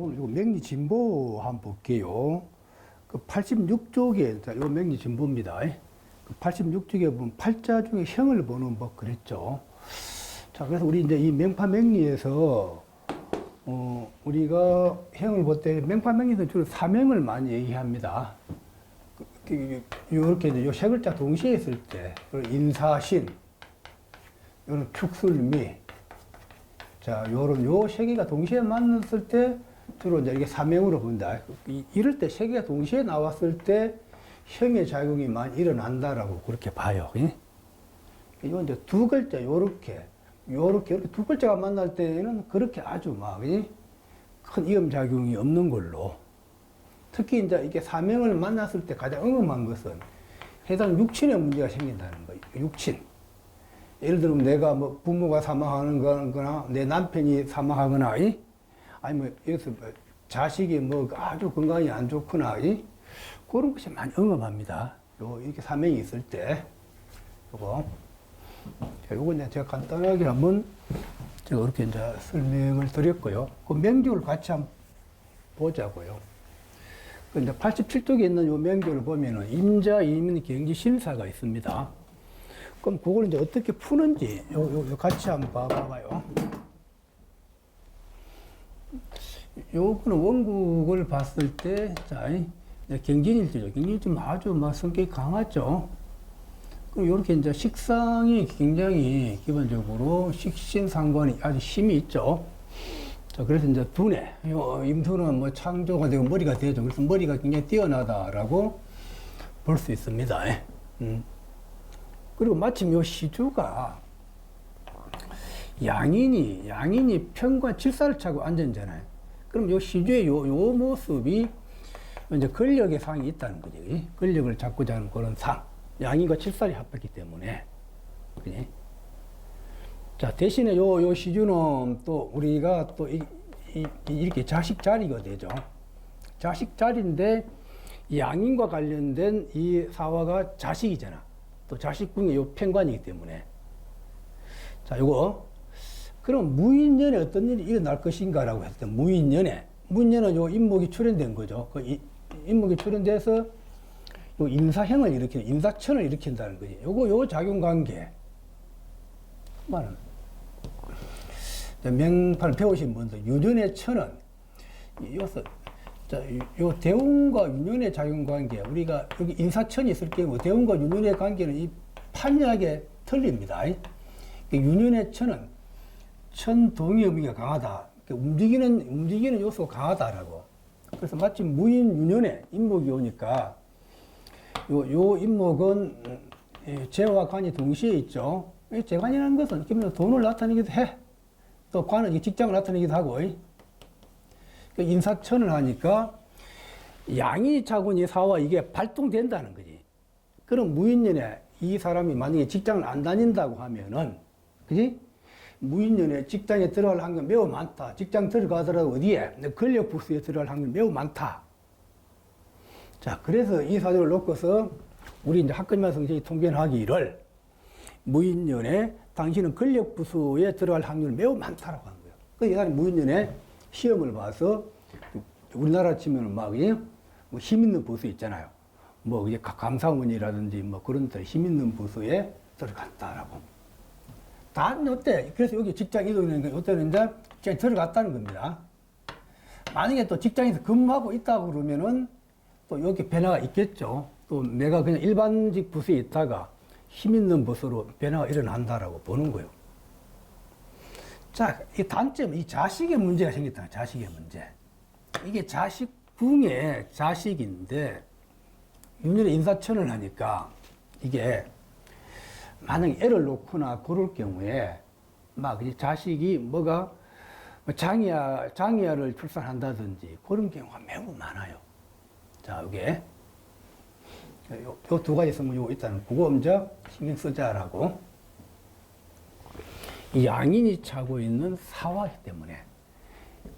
오늘 이거 맹리 진보 한번 볼게요. 그 86쪽에, 자, 요 맹리 진보입니다. 그 86쪽에 보면 팔자 중에 형을 보는 법 그랬죠. 자, 그래서 우리 이제 이 맹파 맹리에서, 어, 우리가 형을 볼 때 맹파 맹리에서 주로 사명을 많이 얘기합니다. 그, 그, 요렇게 이제 요세 글자 동시에 있을 때, 인사신, 요런 축술미, 자, 요런 요 세 개가 동시에 만났을 때 주로 이제 이게 사명으로 본다. 이- 이럴 때 세 개가 동시에 나왔을 때 형의 작용이 많이 일어난다라고 그렇게 봐요. 예? 이건 이제 두 글자 요렇게 요렇게 이렇게 두 글자가 만날 때는 그렇게 아주 막 예? 큰 이음 작용이 없는 걸로. 특히 이제 이게 사명을 만났을 때 가장 응음한 것은 해당 육친의 문제가 생긴다는 거예요. 육친. 예를 들면 내가 뭐 부모가 사망하는 거나 내 남편이 사망하거나 이? 아니면 여기서 뭐 자식이 뭐 아주 건강이 안 좋거나 이? 그런 것이 많이 응업합니다. 요 이렇게 사명이 있을 때 요거 자, 요거 이제 제가 간단하게 한번 제가 이렇게 이제 설명을 드렸고요. 그 명조를 같이 한번 보자고요. 그 이제 87쪽에 있는 요 명조를 보면은 임자, 이민, 경지, 신사가 있습니다. 그럼 그걸 이제 어떻게 푸는지 요, 요, 요 같이 한번 봐봐요. 요거는 원국을 봤을 때, 자, 이 경진일지죠. 경진일지 아주 막 성격이 강하죠. 그럼 요렇게 이제 식상이 굉장히 기본적으로 식신 상관이 아주 힘이 있죠. 자, 그래서 이제 두뇌, 요 임두는 뭐 창조가 되고 머리가 되죠. 그래서 머리가 굉장히 뛰어나다라고 볼 수 있습니다. 음. 그리고 마침 요 시주가 양인이 양인이 편과 칠사를 차고 앉았잖아요. 그럼 요 시주의 요, 요 모습이 이제 권력의 상이 있다는 거죠. 권력을 잡고자 하는 그런 상. 양인과 칠살이 합했기 때문에. 그지? 자, 대신에 요, 요 시주는 또 우리가 또 이, 이, 이렇게 자식 자리가 되죠. 자식 자리인데 이 양인과 관련된 이 사화가 자식이잖아. 또 자식궁의 요 편관이기 때문에. 자, 요거. 그럼 무인년에 어떤 일이 일어날 것인가라고 했을 때 무인년에 무인년은 요 인목이 출현된 거죠. 그 이, 인목이 출현돼서 요 인사형을 일으키는 인사천을 일으킨다는 거지. 요거 요 작용 관계. 말은 명파를 배우신 분들 유년의 천은 이것은 자, 요 대운과 유년의 작용 관계 우리가 여기 인사천이 있을 경우 대운과 유년의 관계는 이 판이하게 틀립니다. 그 유년의 천은 천동의 의미가 강하다. 그 움직이는 움직이는 요소가 강하다라고. 그래서 마침 무인 유년에 인목이 오니까 요, 요 인목은 음, 이 재와 관이 동시에 있죠. 이 재관이라는 것은 기본 돈을 나타내기도 해. 또 관은 이 직장을 나타내기도 하고. 이. 그 인사천을 하니까 양이 차고니 사와 이게 발동된다는 거지. 그럼 무인년에 이 사람이 만약에 직장을 안 다닌다고 하면은, 그지? 무인년에 직장에 들어갈 확률 매우 많다. 직장 들어가더라도 어디에? 권력 부수에 들어갈 확률 매우 많다. 자, 그래서 이 사주를 놓고서 우리 이제 학근만 성적이 통변하기를 무인년에 당신은 권력 부수에 들어갈 확률 매우 많다라고 하는 거예요. 그 예전에 무인년에 시험을 봐서 우리나라 치면은 막, 예? 뭐힘 있는 부수 있잖아요. 뭐 이제 감사원이라든지 뭐 그런 데힘 있는 부수에 들어갔다라고. 다 요때 그래서 여기 직장 거 요때는 이제 직장 들어갔다는 겁니다. 만약에 또 직장에서 근무하고 있다고 그러면은 또 여기 변화가 있겠죠. 또 내가 그냥 일반직 부서에 있다가 힘 있는 부서로 변화가 일어난다라고 보는 거예요. 자, 이 단점, 이 자식의 문제가 생겼다. 자식의 문제. 이게 자식 궁의 자식인데, 윤년의 인사천을 하니까, 이게, 만약에 애를 놓거나 그럴 경우에, 막, 이 자식이 뭐가, 뭐 장이야, 장이야를 출산한다든지, 그런 경우가 매우 많아요. 자, 이게, 요두 가지 성분이 있다는, 그거 먼저 신경 쓰자라고. 이 양인이 차고 있는 사화이기 때문에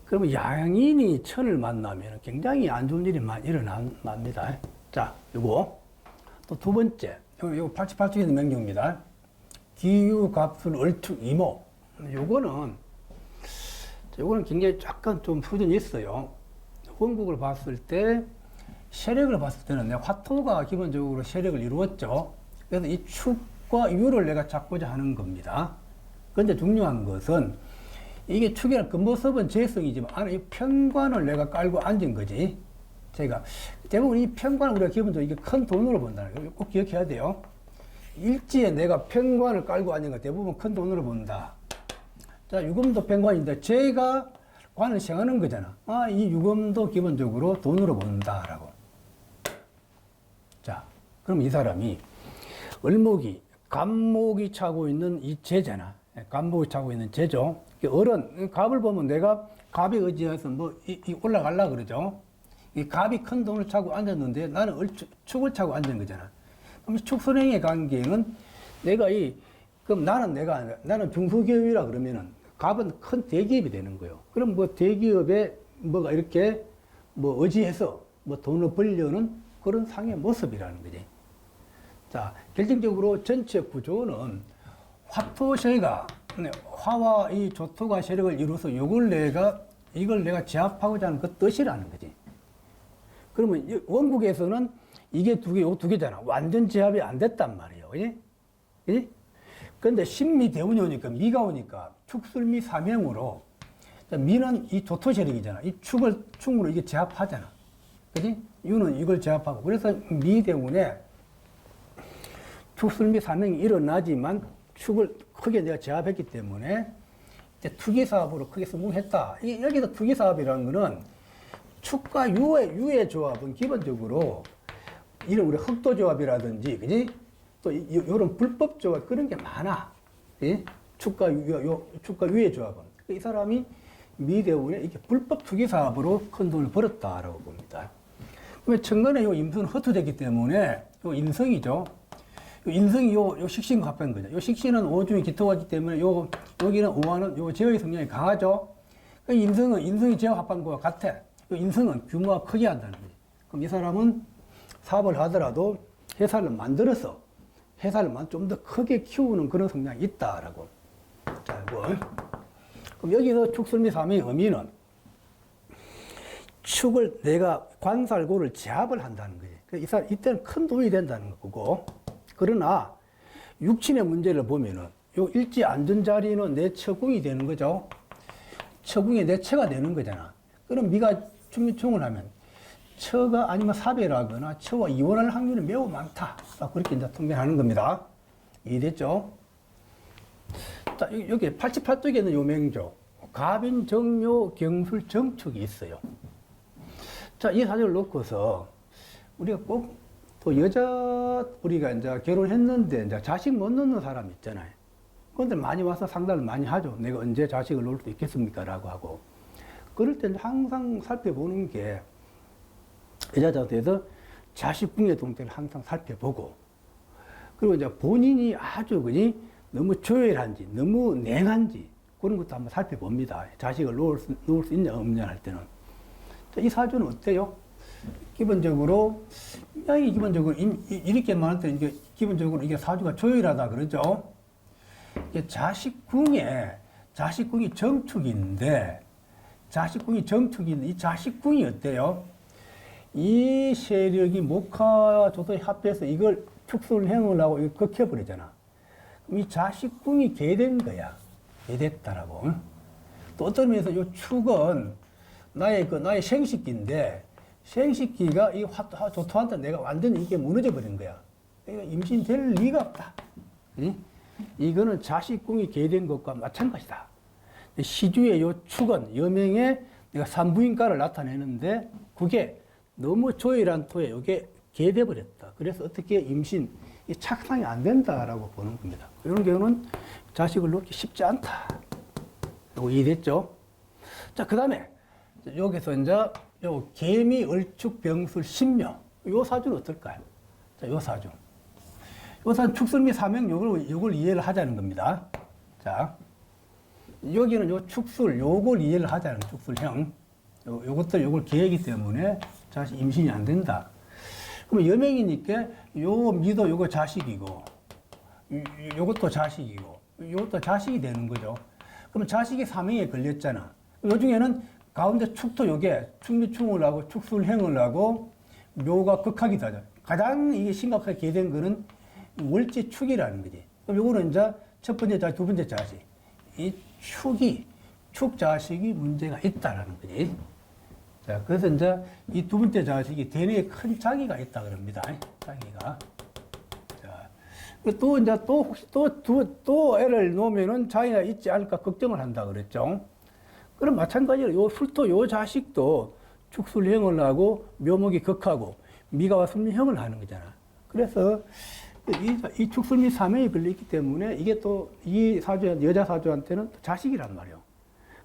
그러면 양인이 천을 만나면 굉장히 안 좋은 일이 많이 일어납니다. 자, 요거 또 두 번째, 요거 88쪽에 있는 명령입니다. 기유, 갑술, 얼축, 이모. 요거는 요거는 굉장히 약간 좀 수준이 있어요. 원국을 봤을 때 세력을 봤을 때는 내 화토가 기본적으로 세력을 이루었죠. 그래서 이 축과 유를 내가 잡고자 하는 겁니다. 그런데 중요한 것은 이게 축이란 근모습은 재성이지만 안에 이 편관을 내가 깔고 앉은 거지. 제가 대부분 이 편관을 우리가 기본적으로 이게 큰 돈으로 본다는 거 꼭 기억해야 돼요. 일지에 내가 편관을 깔고 앉은 거 대부분 큰 돈으로 본다. 자, 유금도 편관인데 제가 관을 생하는 거잖아. 아, 이 유금도 기본적으로 돈으로 본다라고. 자, 그럼 이 사람이 을목이 간목이 차고 있는 이 제잖아. 간목이 차고 있는 제죠. 어른 갑을 보면 내가 갑에 의지해서 뭐 올라갈라 그러죠. 이 갑이 큰 돈을 차고 앉았는데 나는 을, 축을 차고 앉은 거잖아. 그럼 축선행의 관계는 내가 이 그럼 나는 내가 나는 중소기업이라 그러면은 갑은 큰 대기업이 되는 거예요. 그럼 뭐 대기업에 뭐가 이렇게 뭐 의지해서 뭐 돈을 벌려는 그런 상의 모습이라는 거지. 자, 결정적으로 전체 구조는 화토세가 네, 화와 이 조토가 세력을 이루어서 요걸 내가 이걸 내가 제압하고자 하는 그 뜻이라는 거지. 그러면 이 원국에서는 이게 두 개, 요두 개잖아. 완전 제압이 안 됐단 말이에요. 그지? 근데 신미 대운이 오니까 미가 오니까 축술미 자, 미는 이 조토 세력이잖아. 이 축을 축으로 이게 제압하잖아. 그지? 유는 이걸 제압하고. 그래서 미 대운에 축술미 삼형이 일어나지만 축을 크게 내가 제압했기 때문에 이제 투기 사업으로 크게 성공했다. 이, 여기서 투기 사업이라는 거는 축과 유의, 유의 조합은 기본적으로 이런 우리 흑도 조합이라든지, 그지? 또 이- 요- 요런 불법 조합 그런 게 많아. 예? 축과 유, 요, 요- 축과 유의 조합은. 이 사람이 미대운에 이렇게 불법 투기 사업으로 큰 돈을 벌었다라고 봅니다. 그러면 천간에 요 임수는 허투됐기 때문에 요 인성이죠. 요 인성이 요, 요 식신과 합한 거죠. 요 식신은 오중이 기토하기 때문에 요, 여기는 오화는 요 제어의 성향이 강하죠. 그 인성은, 인성이 제어 합한 거와 같아. 요 인성은 규모가 크게 한다는 거지. 그럼 이 사람은 사업을 하더라도 회사를 만들어서 회사를 좀 더 크게 키우는 그런 성향이 있다라고. 자, 이거. 그럼 여기서 축술미 삼의 의미는 축을 내가 관살고를 제압을 한다는 거지. 그래서 이 사람, 이때는 큰 도움이 된다는 거고. 그러나 육친의 문제를 보면은 요 일지 앉은 자리는 내 처궁이 되는 거죠. 처궁이 내 처가 되는 거잖아. 그럼 네가 충미충을 하면 처가 아니면 사배라거나 처와 이혼할 확률이 매우 많다. 아, 그렇게 이제 통변하는 겁니다. 이해됐죠? 자, 여기- 여기 88쪽에는 요맹조, 갑인, 정묘, 경술, 정축이 있어요. 자, 이 사진을 놓고서 우리가 꼭 또 여자 우리가 이제 결혼했는데 이제 자식 못 낳는 사람 있잖아요. 그런데 많이 와서 상담을 많이 하죠. 내가 언제 자식을 놓을 수 있겠습니까? 라고 하고. 그럴 때는 항상 살펴보는 게 여자자한테서 자식 궁의 동태를 항상 살펴보고 그리고 이제 본인이 아주 그니 너무 조열한지 너무 냉한지 그런 것도 한번 살펴봅니다. 자식을 놓을 수, 놓을 수 있냐 없냐 할 때는. 자, 이 사주는 어때요? 기본적으로 양이 기본적으로 임- 이- 이렇게 말할 때 이게 기본적으로 이게 사주가 조열하다 그러죠. 자식궁에 자식궁이 정축인데 자식궁이 정축인데 이 자식궁이 어때요? 이 세력이 목화 조도에 합해서 이걸 축소를 해놓으려고. 그럼 이 자식궁이 개된 거야. 개됐다라고. 응? 또 어떤 면에서 이 축은 나의 그 나의 생식기인데 생식기가 이 화, 화, 조토한테 내가 완전히 이게 무너져 버린 거야. 이거 임신될 리가 없다. 응? 이거는 자식궁이 개된 것과 마찬가지다. 시주의 요 축은 여명의 내가 산부인과를 나타내는데 그게 너무 조일한 토에 이게 개돼 버렸다. 그래서 어떻게 임신 이 착상이 안 된다라고 보는 겁니다. 이런 경우는 자식을 놓기 쉽지 않다. 이거 이해됐죠? 자, 그 다음에 여기서 이제 요 개미, 얼축, 병술, 신묘 요 사주는 어떨까요? 자, 요 사주. 요 사주 축술미 사명 요걸 요걸 이해를 하자는 겁니다. 자, 여기는 요 축술 요걸 이해를 하자는 축술형. 요, 요것들 요걸 계획이기 때문에 자식 임신이 안 된다. 그럼 여명이니까 요 미도 요거 자식이고 요것도 자식이고 요것도 자식이 되는 거죠. 그럼 자식이 사명에 걸렸잖아. 요 중에는 가운데 축토 요게 축미충을 하고 축술행을 하고 묘가 극하기도 하죠. 가장 이게 심각하게 개된 거는 월지축이라는 거지. 그럼 요거는 이제 첫 번째 자식, 두 번째 자식. 이 축이, 축 자식이 문제가 있다라는 거지. 자, 그래서 이제 이 두 번째 자식이 대뇌에 큰 자기가 있다 그럽니다. 자기가. 자, 또 이제 또 혹시 또 두, 또 애를 놓으면은 자기가 있지 않을까 걱정을 한다 그랬죠. 그럼 마찬가지로 요 술토 요 자식도 축술형을 하고 묘목이 극하고 미가와 술미형을 하는 거잖아. 그래서 이, 이 축술미 사명이 걸려있기 때문에 이게 또 이 사주 여자 사주한테는 또 자식이란 말이요.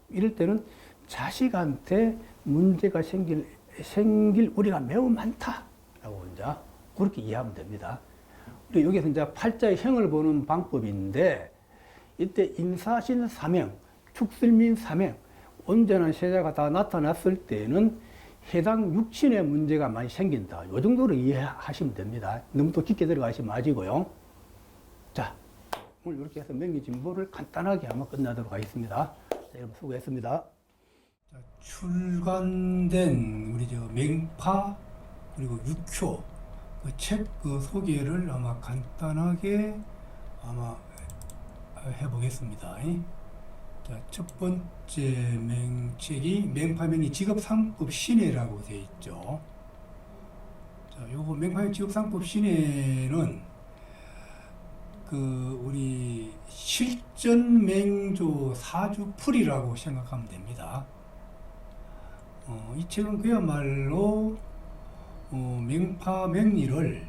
이럴 때는 자식한테 문제가 생길 생길 우리가 매우 많다라고 이제 그렇게 이해하면 됩니다. 여기서 이제 팔자의 형을 보는 방법인데 이때 인사신 사명, 축술민 사명, 온전한 세자가 다 나타났을 때는 해당 육신의 문제가 많이 생긴다. 이 정도로 이해하시면 됩니다. 너무 또 깊게 들어가시 마시고요. 자, 오늘 이렇게 해서 명리진보를 간단하게 한번 끝나도록 하겠습니다. 자, 여러분 수고했습니다. 자, 출간된 우리 저 맹파 그리고 육효 그 책 그 소개를 아마 간단하게 아마 해보겠습니다. 자, 첫 번째 맹책이 맹파명이 직업 상법 신해라고 되어 있죠. 자, 요거 맹파명 직업 상법 신해는 그 우리 실전 맹조 사주풀이라고 생각하면 됩니다. 어, 이 책은 그야말로 어, 맹파 맹리를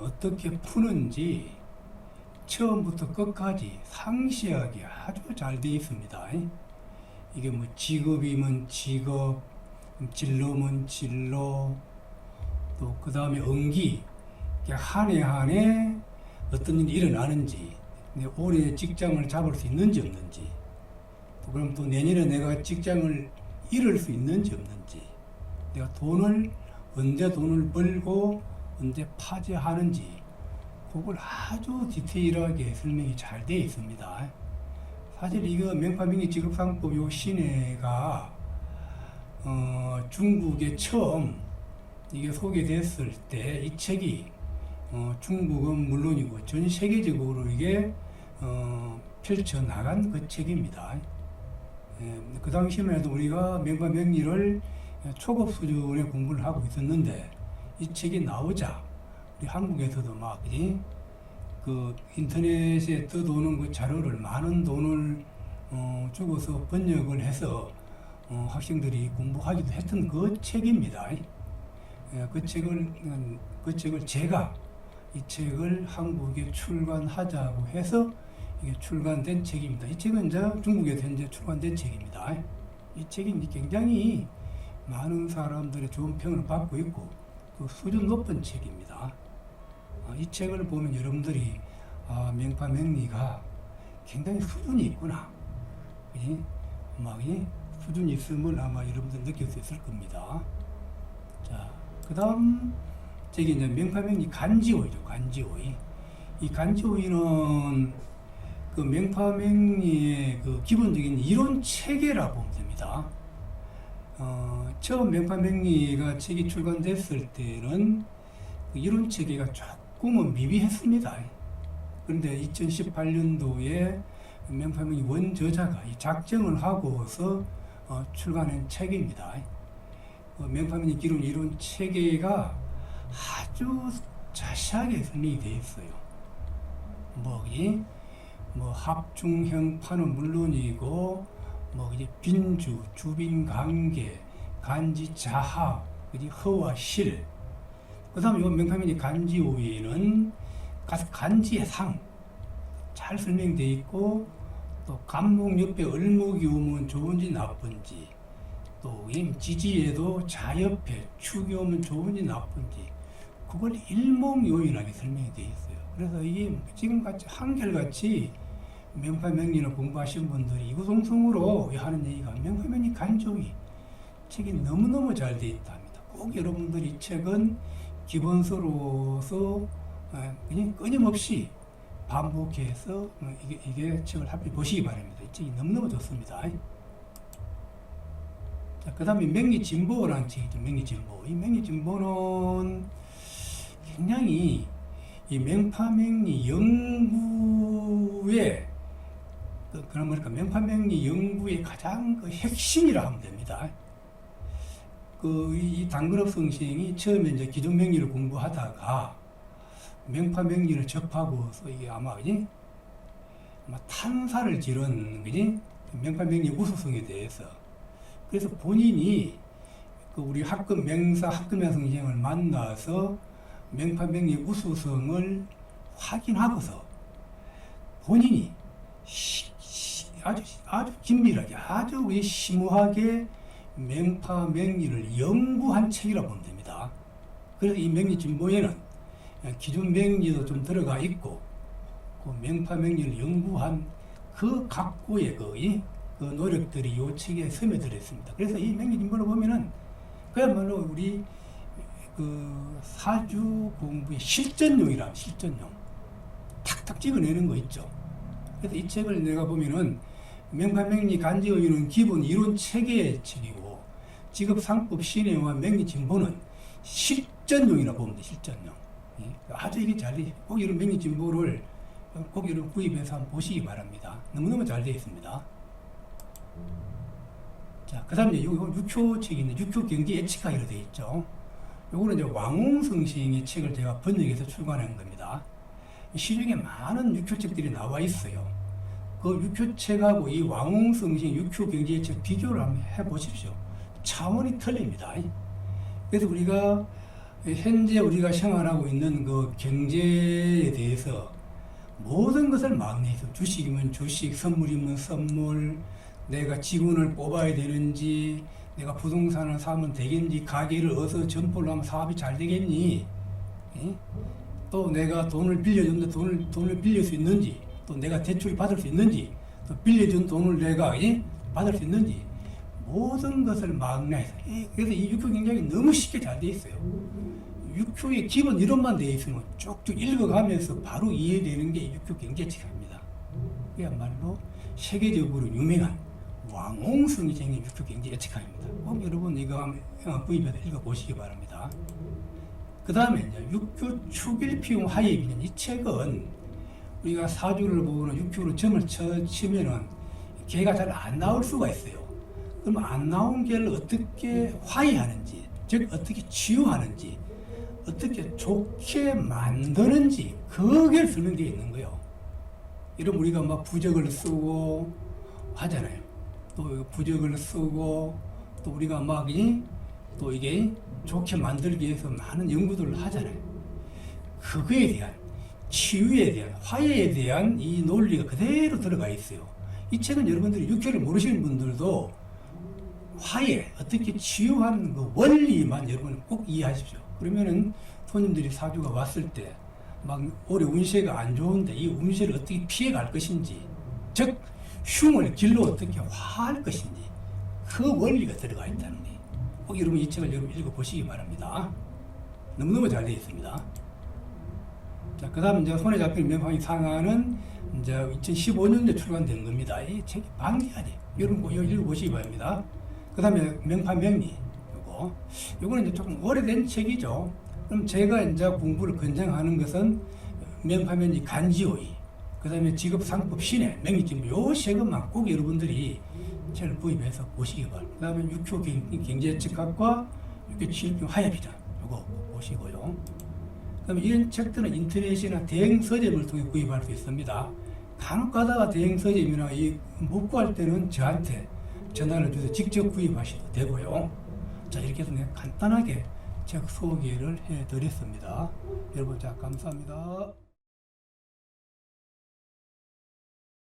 어떻게 푸는지 처음부터 끝까지 상세하게 아주 잘 되어 있습니다. 이게 뭐 직업이면 직업, 진로면 진로, 또 그 다음에 응기, 한 해 한 해 어떤 일이 일어나는지, 내 올해 직장을 잡을 수 있는지 없는지, 또 그럼 또 내년에 내가 직장을 잃을 수 있는지 없는지, 내가 돈을 언제 돈을 벌고 언제 파재하는지, 그걸 아주 디테일하게 설명이 잘 되어 있습니다. 사실 이거 명파명의 직업상법 요 시내가 어, 중국에 처음 이게 소개됐을 때 이 책이 어, 중국은 물론이고 전 세계적으로 이게 어, 펼쳐 나간 그 책입니다. 예, 그 당시만 해도 우리가 명파명리를 초급 수준의 공부를 하고 있었는데 이 책이 나오자 우리 한국에서도 막, 이, 그 인터넷에 떠도는 그 자료를 많은 돈을 어, 주고서 번역을 해서 어, 학생들이 공부하기도 했던 그 책입니다. 예, 그 책을 음, 그 책을 제가 이 책을 한국에 출간하자고 해서 이게 출간된 책입니다. 이 책은 이제 중국에서 현재 출간된 책입니다. 이 책이 굉장히 많은 사람들의 좋은 평을 받고 있고 그 수준 높은 책입니다. 어, 이 책을 보면 여러분들이 아, 명파 명리가 굉장히 수준이 있구나. 이, 막, 이 수준이 있음을 아마 여러분들 느낄 수 있을 겁니다. 자, 그 다음, 저기 이제 명파 명리 간지오이죠, 간지오이. 이 간지오이는 그 명파 명리의 그 기본적인 이론 체계라고 보면 됩니다. 어, 처음 명파 명리가 책이 출간됐을 때는 그 이론 체계가 조금 은 미비했습니다. 그런데 2018년도에 명파명이 원저자가 이 작정을 하고서 어, 출간한 책입니다. 어, 명파명이 기록 이론 체계가 아주 자세하게 설명이 되어 있어요. 뭐, 이, 뭐, 합중형 파는 물론이고, 뭐, 이제 빈주, 주빈 관계, 간지 그지 허와 실, 그 다음에 이 명탐인이 간지 오이는 간지의 상 잘 설명되어 있고 또 간목 옆에 을목이 오면 좋은지 나쁜지 또 지지에도 자 옆에 축이 오면 좋은지 나쁜지 그걸 일목요인하게 설명이 되어 있어요. 그래서 이게 지금같이 한결같이 명파명리를 공부하신 분들이 이구동성으로 하는 얘기가 명파명리 간조이 책이 너무너무 잘 되어 있다 합니다. 꼭 여러분들이 이 책은 기본서로서 어, 그냥 끊임없이 반복해서 어, 이게, 이게 책을 합해 보시기 바랍니다. 이 책이 너무너무 좋습니다. 자, 그 다음에 명리진보라는 책이 있죠. 명리진보. 이 명리진보는 굉장히 이 명파명리 연구의 그, 그런 뭐랄까 명파명리 연구의 가장 그 핵심이라 하면 됩니다. 그이 당근업 선생이 처음에 이제 기존 명리를 공부하다가 명파 명리를 접하고서 이게 아마 그지? 아마 탄사를 지른 그지? 명파 명리 우수성에 대해서. 그래서 본인이 그 우리 학급 명사 학급명 선생을 만나서 명파 명리 우수성을 확인하고서 본인이 아주 아주 긴밀하게 아주 심오하게 명파 명리를 연구한 책이라고 보면 됩니다. 그래서 이 명리 진보에는 기존 명리도 좀 들어가 있고 그 명파 명리를 연구한 그 각고의 그, 이, 그 노력들이 이 책에 스며들어 있습니다. 그래서 이 명리 진보를 보면은 그야말로 우리 그 사주 공부의 실전용이라 실전용 탁탁 찍어내는 거 있죠. 그래서 이 책을 내가 보면은 명파명리 간지의는 기본 이론 체계의 책이고 직업상법 신뢰와 명리 진보는 실전용이라고 돼 실전용. 예, 아주 이게 잘 돼. 꼭 이런 명리 진보를 꼭 이런 구입해서 한번 보시기 바랍니다. 너무너무 잘 되어 있습니다. 자, 그 다음에 6호 책이 있는데 6호 경기 예측하기로 되어 있죠. 요거는 이제 왕홍성 시인의 책을 제가 번역해서 출간한 겁니다. 이 시중에 많은 육효책들이 나와 있어요. 그 육효책하고 이 왕홍성 시인 육효 경제책 비교를 한번 해보십시오. 차원이 틀립니다. 그래서 우리가 현재 우리가 생활하고 있는 그 경제에 대해서 모든 것을 막내해서 주식이면 주식, 선물이면 선물, 내가 직원을 뽑아야 되는지, 내가 부동산을 사면 되겠는지, 가게를 어서 점포를 하면 사업이 잘 되겠니? 예? 또 내가 돈을 빌려줬는데 돈을, 돈을 빌릴 수 있는지, 또 내가 대출 받을 수 있는지, 또 빌려준 돈을 내가 예? 받을 수 있는지, 모든 것을 막내해서. 이- 그래서 이 육효 굉장히 너무 쉽게 잘 돼 있어요. 육효의 기본 이론만 돼 있으면 쭉쭉 읽어가면서 바로 이해되는 게 육효 경제책입니다. 그야말로 세계적으로 유명한 왕홍순이 생긴 육효 경제 예측학입니다. 꼭 여러분 이거 한번 어, 구입해서 읽어보시기 바랍니다. 그 다음에 이제 육효 축일피용 하입이는 이 책은 우리가 사주를 보거나 육효로 점을 쳐, 치면은 개가 잘 안 나올 수가 있어요. 그럼 안 나온 개를 어떻게 화해하는지, 즉 어떻게 치유하는지, 어떻게 좋게 만드는지 그게 설명되어 있는 거예요. 이런 우리가 막 부적을 쓰고 하잖아요. 또 부적을 쓰고 또 우리가 막이또 이게 좋게 만들기 위해서 많은 연구들을 하잖아요. 그거에 대한 치유에 대한 화해에 대한 이 논리가 그대로 들어가 있어요. 이 책은 여러분들이 육회를 모르시는 분들도 화해 어떻게 치유하는 그 원리만 여러분 꼭 이해하십시오. 그러면은 손님들이 사주가 왔을 때 막 올해 운세가 안 좋은데 이 운세를 어떻게 피해 갈 것인지 즉 흉을 길로 어떻게 화할 것인지 그 원리가 들어가 있다는 게. 꼭 여러분 이 책을 여러분 읽어 보시기 바랍니다. 너무너무 잘 되어 있습니다. 자, 그 다음 이제 손에 잡힌 명함이 상하는 이제 2015년도에 출간된 겁니다. 이 책이 방대하지. 여러분 꼭 읽어보시기 바랍니다. 그 다음에 명판 명리. 요거. 요거는 이제 조금 오래된 책이죠. 그럼 제가 이제 공부를 권장하는 것은 명판 명리 간지오이. 그 다음에 직업상법 신의 명리진부 요세 것만 꼭 여러분들이 책을 구입해서 보시기 바랍니다. 그 다음에 육효 경제측학과 육효 치료병 하야비전. 요거 보시고요. 그럼 이런 책들은 인터넷이나 대행 서점을 통해 구입할 수 있습니다. 간혹 가다가 대행 서점이나 이못 구할 때는 저한테 전화를 주셔서 직접 구입하셔도 되고요. 자 이렇게 해서 간단하게 책 소개를 해드렸습니다. 여러분 자 감사합니다.